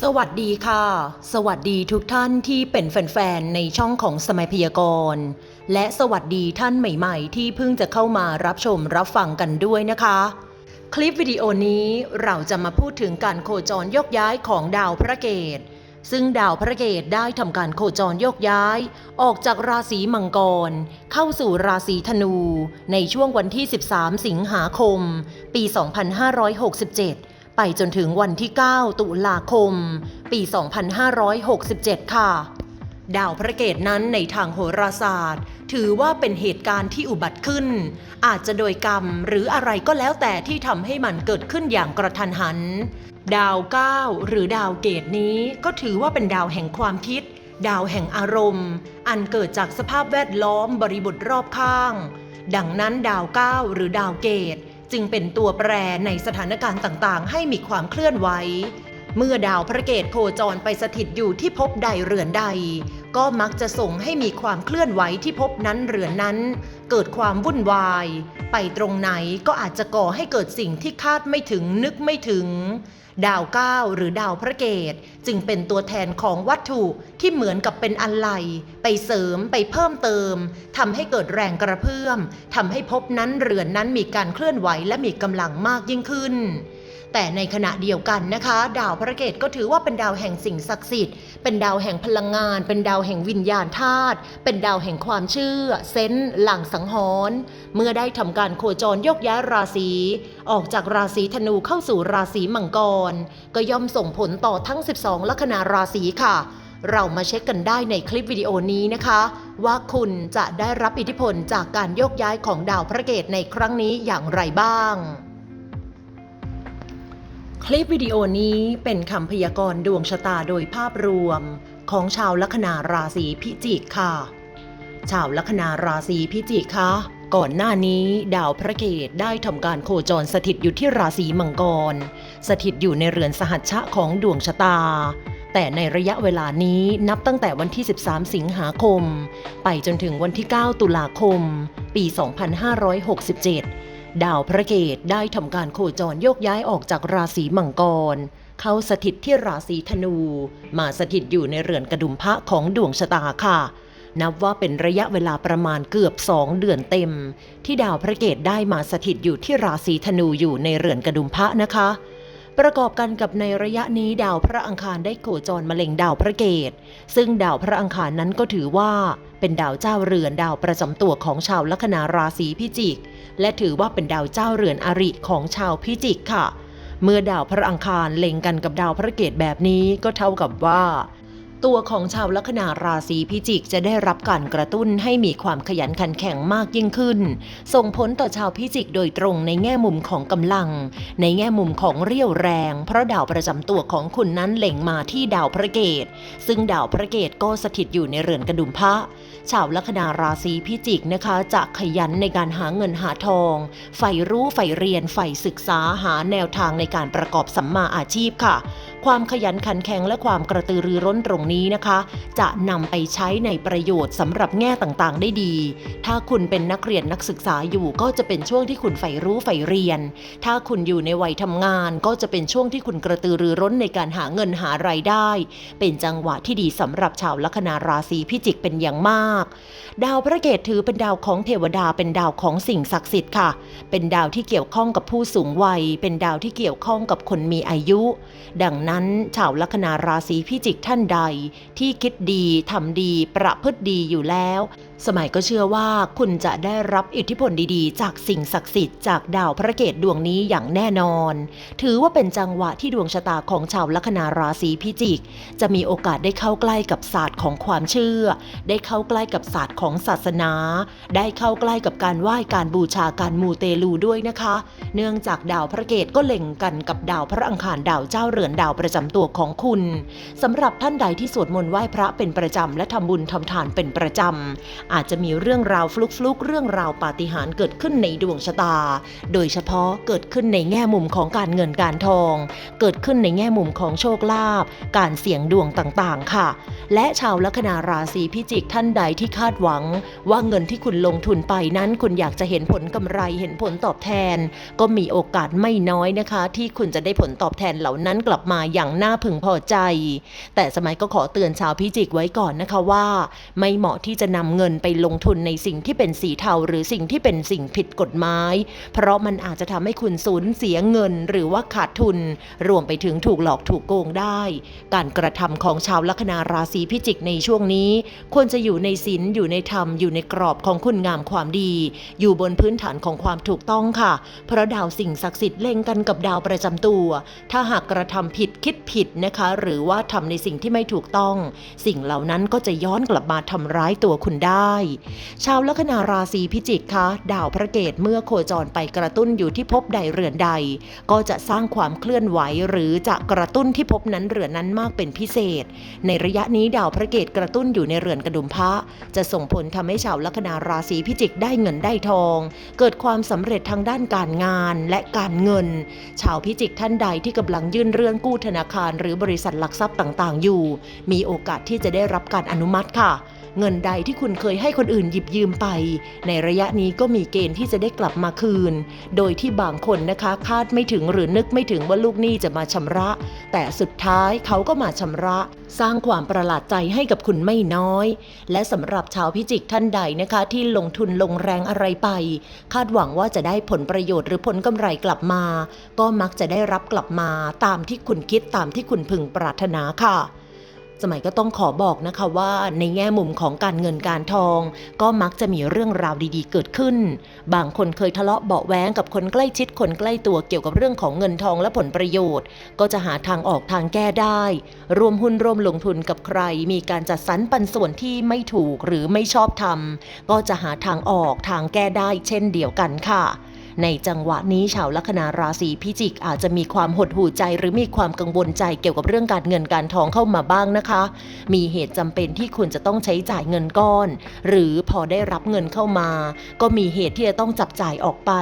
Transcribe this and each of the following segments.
สวัสดีค่ะ สวัสดีทุกท่านที่เป็นแฟนๆ ในช่องของสมัยพยากรณ์ และสวัสดีท่านใหม่ๆ ที่เพิ่งจะเข้ามารับชมรับฟังกันด้วยนะคะ คลิปวิดีโอนี้เราจะมาพูดถึงการโคจรโยกย้ายของดาวพระเกตซึ่งดาวพระเกตได้ทำการโคจรโยกย้าย ออกจากราศีมังกร เข้าสู่ราศีธนู ในช่วงวันที่ 13 สิงหาคม ปี 2567 ไปจนถึงวันที่ 9 ตุลาคม ปี 2567 ค่ะ ดาวพระเกตนั้นในทางโหราศาสตร์ ถือว่าเป็นเหตุการณ์ที่อุบัติขึ้น อาจจะโดยกรรมหรืออะไรก็แล้วแต่ที่ทำให้มันเกิดขึ้นอย่างกระทันหัน ดาวเก้าหรือดาวเกตนี้ก็ถือว่าเป็นดาวแห่งความคิด ดาวแห่งอารมณ์ อันเกิดจากสภาพแวดล้อมบริบทรอบข้าง ดังนั้นดาวเก้าหรือดาวเกต จึงเป็นตัวแปรในสถานการณ์ต่างๆ ให้มีความเคลื่อนไหวเมื่อดาวพระเกตโคจรไปสถิตอยู่ที่ภพใดเรือนใด ก็มักจะส่งให้มีความเคลื่อนไหวที่ภพนั้นเรือนนั้น เกิดความวุ่นวาย ไปตรงไหนก็อาจจะก่อให้เกิดสิ่งที่คาดไม่ถึงนึกไม่ถึง ดาวเก้าหรือดาวพระเกตจึงเป็นตัวแทนของวัตถุที่เหมือนกับเป็นอะไรไปเสริมไปเพิ่มเติมทำให้เกิดแรงกระเพื่อมทำให้ภพนั้นเรือนนั้นมีการเคลื่อนไหวและมีกำลังมากยิ่งขึ้น แต่ในขณะเดียวกันนะคะ ดาวพระเกตก็ถือว่าเป็นดาวแห่งสิ่งศักดิ์สิทธิ์ เป็นดาวแห่งพลังงาน เป็นดาวแห่งวิญญาณธาตุ เป็นดาวแห่งความเชื่อ เซนส์หลังสังหรณ์ เมื่อได้ทำการโคจรยกย้ายราศี ออกจากราศีธนูเข้าสู่ราศีมังกร ก็ย่อมส่งผลต่อทั้ง 12 ลัคนาราศีค่ะเรามาเช็คกันได้ในคลิปวิดีโอนี้นะคะ ว่าคุณจะได้รับอิทธิพลจากการโยกย้ายของดาวพระเกตในครั้งนี้อย่างไรบ้าง คลิปวิดีโอนี้เป็นคำพยากรณ์ดวงชะตาโดยภาพรวม ของชาวลัคนาราศีพิจิกค่ะ ชาวลัคนาราศีพิจิกคะก่อนหน้านี้ดาวพระเกตได้ทำการโคจรสถิตอยู่ที่ราศีมังกร สถิตอยู่ในเรือนสหัชชะของดวงชะตา แต่ในระยะเวลานี้นับตั้งแต่วันที่ 13 สิงหาคม ไปจนถึงวันที่ 9 ตุลาคม ปี 2567 ดาวพระเกตได้ทำการโคจรโยกย้ายออกจากราศีมังกร เข้าสถิตที่ราศีธนู มาสถิตอยู่ในเรือนกระดุมพระของดวงชะตาค่ะ นับว่าเป็นระยะเวลาประมาณเกือบสองเดือนเต็ม ที่ดาวพระเกตได้มาสถิตอยู่ที่ราศีธนูอยู่ในเรือนกระดุมพระนะคะ ประกอบกันกับในระยะนี้ดาวพระอังคารได้โคจรมาเล็งดาวพระเกต ซึ่งดาวพระอังคารนั้นก็ถือว่าเป็นดาวเจ้าเรือนดาวประจำตัวของชาวลัคนาราศีพิจิก และถือว่าเป็นดาวเจ้าเรือนอริของชาวพิจิกค่ะ เมื่อดาวพระอังคารเล็งกันกับดาวพระเกตแบบนี้ก็เท่ากับว่า ตัวของชาวลัคนาราศีพิจิกจะได้รับการกระตุ้นให้มีความขยันขันแข็งมากยิ่งขึ้น ส่งผลต่อชาวพิจิกโดยตรงในแง่มุมของกำลัง ในแง่มุมของเรี่ยวแรง เพราะดาวประจำตัวของคุณนั้นเล็งมาที่ดาวพระเกต ซึ่งดาวพระเกตก็สถิตอยู่ในเรือนกระดุมพระ ชาวลัคนาราศีพิจิกนะคะจะขยันในการหาเงินหาทองใฝ่รู้ใฝ่เรียนใฝ่ศึกษาหาแนวทางในการประกอบสัมมาอาชีพค่ะ ความขยันขันแข็งและความกระตือรือร้นตรงนี้นะคะ จะนำไปใช้ในประโยชน์สำหรับแง่ต่างๆ ได้ดี ถ้าคุณเป็นนักเรียนนักศึกษาอยู่ก็จะเป็นช่วงที่คุณใฝ่รู้ใฝ่เรียน ถ้าคุณอยู่ในวัยทำงานก็จะเป็นช่วงที่คุณกระตือรือร้นในการหาเงินหารายได้ เป็นจังหวะที่ดีสำหรับชาวลัคนาราศีพิจิกเป็นอย่างมาก ดาวพระเกตถือเป็นดาวของเทวดาเป็นดาวของสิ่งศักดิ์สิทธิ์ค่ะ เป็นดาวที่เกี่ยวข้องกับผู้สูงวัย เป็นดาวที่เกี่ยวข้องกับคนมีอายุ ดังนั้นนั้น ชาวลัคนาราศีพิจิกท่านใด ที่คิดดีทำดีประพฤติดีอยู่แล้ว สมัยก็เชื่อว่าคุณจะได้รับอิทธิพลดีๆ จากสิ่งศักดิ์สิทธิ์จากดาวพระเกตดวงนี้อย่างแน่นอน ถือว่าเป็นจังหวะที่ดวงชะตาของชาวลัคนาราศีพิจิก จะมีโอกาสได้เข้าใกล้กับศาสตร์ของความเชื่อ ได้เข้าใกล้กับศาสตร์ของศาสนา ได้เข้าใกล้กับการไหว้การบูชาการมูเตลูด้วยนะคะ เนื่องจากดาวพระเกตก็เล็งกันกับดาวพระอังคารดาวเจ้าเรือนดาวประจำตัวของคุณสำหรับท่านใดที่สวดมนต์ไหว้พระเป็นประจำและทำบุญทำทานเป็นประจำอาจจะมีเรื่องราวฟลุกๆเรื่องราวปาฏิหาริย์เกิดขึ้นในดวงชะตา โดยเฉพาะเกิดขึ้นในแง่มุมของการเงินการทอง เกิดขึ้นในแง่มุมของโชคลาภการเสี่ยงดวงต่างๆ ค่ะ และชาวลัคนาราศีพิจิกท่านใดที่คาดหวัง ว่าเงินที่คุณลงทุนไปนั้นคุณอยากจะเห็นผลกำไรเห็นผลตอบแทน ก็มีโอกาสไม่น้อยนะคะ ที่คุณจะได้ผลตอบแทนเหล่านั้นกลับมาอย่างน่าพึงพอใจ แต่สมัยก็ขอเตือนชาวพิจิกไว้ก่อนนะคะว่า ไม่เหมาะที่จะนำเงินไปลงทุนในสิ่งที่เป็นสีเทาหรือสิ่งที่เป็นสิ่งผิดกฎหมาย เพราะมันอาจจะทำให้คุณสูญเสียเงินหรือว่าขาดทุน รวมไปถึงถูกหลอกถูกโกงได้ การกระทำของชาวลัคนาราศีพิจิกในช่วงนี้ ควรจะอยู่ในศีลอยู่ในธรรมอยู่ในกรอบของคุณงามความดี อยู่บนพื้นฐานของความถูกต้องค่ะ เพราะดาวสิ่งศักดิ์สิทธิ์เล็งกันกับดาวประจำตัว ถ้าหากกระทำผิดคิดผิดนะคะ หรือว่าทำในสิ่งที่ไม่ถูกต้อง สิ่งเหล่านั้นก็จะย้อนกลับมาทำร้ายตัวคุณได้ชาวลัคนาราศีพิจิกคะดาวพระเกตเมื่อโคจรไปกระตุ้นอยู่ที่ภพใดเรือนใด ก็จะสร้างความเคลื่อนไหวหรือจะกระตุ้นที่ภพนั้นเรือนนั้นมากเป็นพิเศษ ในระยะนี้ดาวพระเกตกระตุ้นอยู่ในเรือนกระดุมพระจะส่งผลทำให้ชาวลัคนาราศีพิจิกได้เงินได้ทอง เกิดความสำเร็จทางด้านการงานและการเงิน ชาวพิจิกท่านใดที่กำลังยื่นเรื่องกู้ธนาคาร หรือบริษัทหลักทรัพย์ต่างๆ อยู่ มีโอกาสที่จะได้รับการอนุมัติค่ะ เงินใดที่คุณเคยให้คนอื่นหยิบยืมไป ในระยะนี้ก็มีเกณฑ์ที่จะได้กลับมาคืน โดยที่บางคนนะคะคาดไม่ถึงหรือนึกไม่ถึงว่าลูกหนี้จะมาชำระ แต่สุดท้ายเขาก็มาชำระ สร้างความประหลาดใจให้กับคุณไม่น้อย และสำหรับชาวพิจิกท่านใดนะคะ ที่ลงทุนลงแรงอะไรไป คาดหวังว่าจะได้ผลประโยชน์หรือผลกำไรกลับมา ก็มักจะได้รับกลับมาตามที่คุณคิดตามที่คุณพึงปรารถนาค่ะ สมัยก็ต้องขอบอกนะคะว่าในแง่มุมของการเงินการทอง ก็มักจะมีเรื่องราวดีๆ เกิดขึ้น บางคนเคยทะเลาะเบาะแว้งกับคนใกล้ชิดคนใกล้ตัวเกี่ยวกับเรื่องของเงินทองและผลประโยชน์ ก็จะหาทางออกทางแก้ได้ รวมหุ้นร่วมลงทุนกับใคร มีการจัดสรรปันส่วนที่ไม่ถูกหรือไม่ชอบทำก็จะหาทางออกทางแก้ได้เช่นเดียวกันค่ะ ในจังหวะนี้ชาวลัคนาราศีพิจิกอาจจะมีความหดหู่ใจหรือมีความกังวลใจเกี่ยวกับเรื่องการเงินการทองเข้ามาบ้างนะคะ มีเหตุจำเป็นที่คุณจะต้องใช้จ่ายเงินก้อน หรือพอได้รับเงินเข้ามา ก็มีเหตุที่จะต้องจับจ่ายออกไป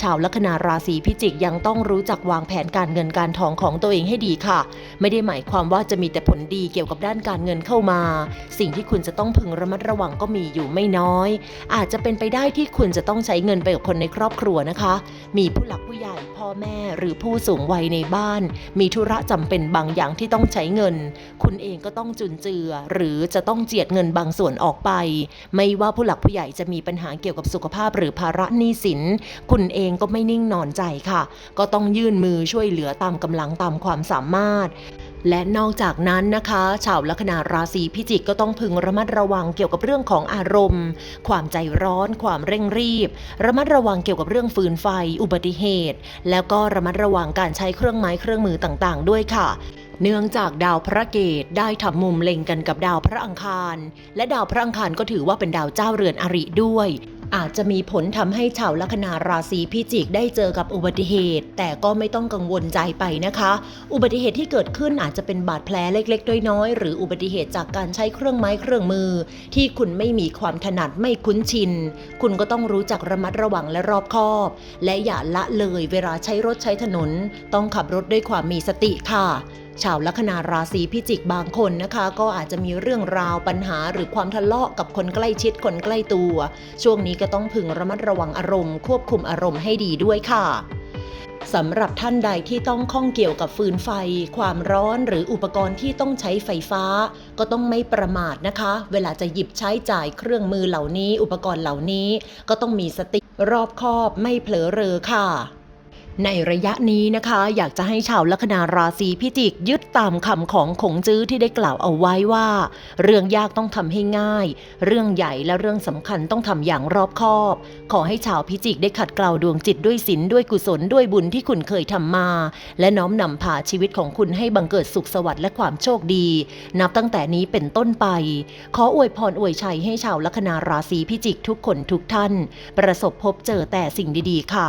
ชาวลัคนาราศีพิจิกยังต้องรู้จักวางแผนการเงินการทองของตัวเองให้ดีค่ะ ไม่ได้หมายความว่าจะมีแต่ผลดีเกี่ยวกับด้านการเงินเข้ามา สิ่งที่คุณจะต้องพึงระมัดระวังก็มีอยู่ไม่น้อย อาจจะเป็นไปได้ที่คุณจะต้องใช้เงินไปกับคนในครอบครัวนะคะ มีผู้หลักผู้ใหญ่พ่อแม่หรือผู้สูงวัยในบ้าน มีธุระจำเป็นบางอย่างที่ต้องใช้เงิน คุณเองก็ต้องจุนเจือ หรือจะต้องเจียดเงินบางส่วนออกไป ไม่ว่าผู้หลักผู้ใหญ่จะมีปัญหาเกี่ยวกับสุขภาพหรือภาระหนี้สิน คุณเองก็ไม่นิ่งนอนใจค่ะ ก็ต้องยื่นมือช่วยเหลือตามกำลังตามความสามารถและนอกจากนั้นนะคะ ชาวลัคนาราศีพิจิกก็ต้องพึงระมัดระวังเกี่ยวกับเรื่องของอารมณ์ ความใจร้อน ความเร่งรีบ ระมัดระวังเกี่ยวกับเรื่องฟืนไฟ อุบัติเหตุ แล้วก็ระมัดระวังการใช้เครื่องไม้เครื่องมือต่างๆ ด้วยค่ะเนื่องจากดาวพระเกตได้ทำมุมเล็งกันกับดาวพระอังคาร และดาวพระอังคารก็ถือว่าเป็นดาวเจ้าเรือนอริด้วย อาจจะมีผลทำให้ชาวลัคนาราศีพิจิกได้เจอกับอุบัติเหตุ แต่ก็ไม่ต้องกังวลใจไปนะคะ อุบัติเหตุที่เกิดขึ้นอาจจะเป็นบาดแผลเล็กๆน้อยๆหรืออุบัติเหตุจากการใช้เครื่องไม้เครื่องมือ ที่คุณไม่มีความถนัดไม่คุ้นชิน คุณก็ต้องรู้จักระมัดระวังและรอบคอบ และอย่าละเลยเวลาใช้รถใช้ถนน ต้องขับรถด้วยความมีสติค่ะ ชาวลัคนาราศีพิจิกบางคนนะคะ ก็อาจจะมีเรื่องราวปัญหาหรือความทะเลาะกับคนใกล้ชิดคนใกล้ตัว ช่วงนี้ก็ต้องพึงระมัดระวังอารมณ์ ควบคุมอารมณ์ให้ดีด้วยค่ะสำหรับท่านใดที่ต้องข้องเกี่ยวกับฟืนไฟ ความร้อนหรืออุปกรณ์ที่ต้องใช้ไฟฟ้า ก็ต้องไม่ประมาทนะคะ เวลาจะหยิบใช้จ่ายเครื่องมือเหล่านี้ อุปกรณ์เหล่านี้ ก็ต้องมีสติรอบคอบไม่เผลอเรอค่ะ ในระยะนี้นะคะ อยากจะให้ชาวลัคนาราศีพิจิกยึดตามคำของขงจื้อที่ได้กล่าวเอาไว้ว่า เรื่องยากต้องทำให้ง่าย เรื่องใหญ่และเรื่องสำคัญต้องทำอย่างรอบคอบ ขอให้ชาวพิจิกได้ขัดเกลาดวงจิตด้วยศีลด้วยกุศลด้วยบุญที่คุณเคยทำมา และน้อมนำพาชีวิตของคุณให้บังเกิดสุขสวัสดิ์และความโชคดี นับตั้งแต่นี้เป็นต้นไป ขออวยพรอวยชัยให้ชาวลัคนาราศีพิจิกทุกคนทุกท่าน ประสบพบเจอแต่สิ่งดีๆค่ะ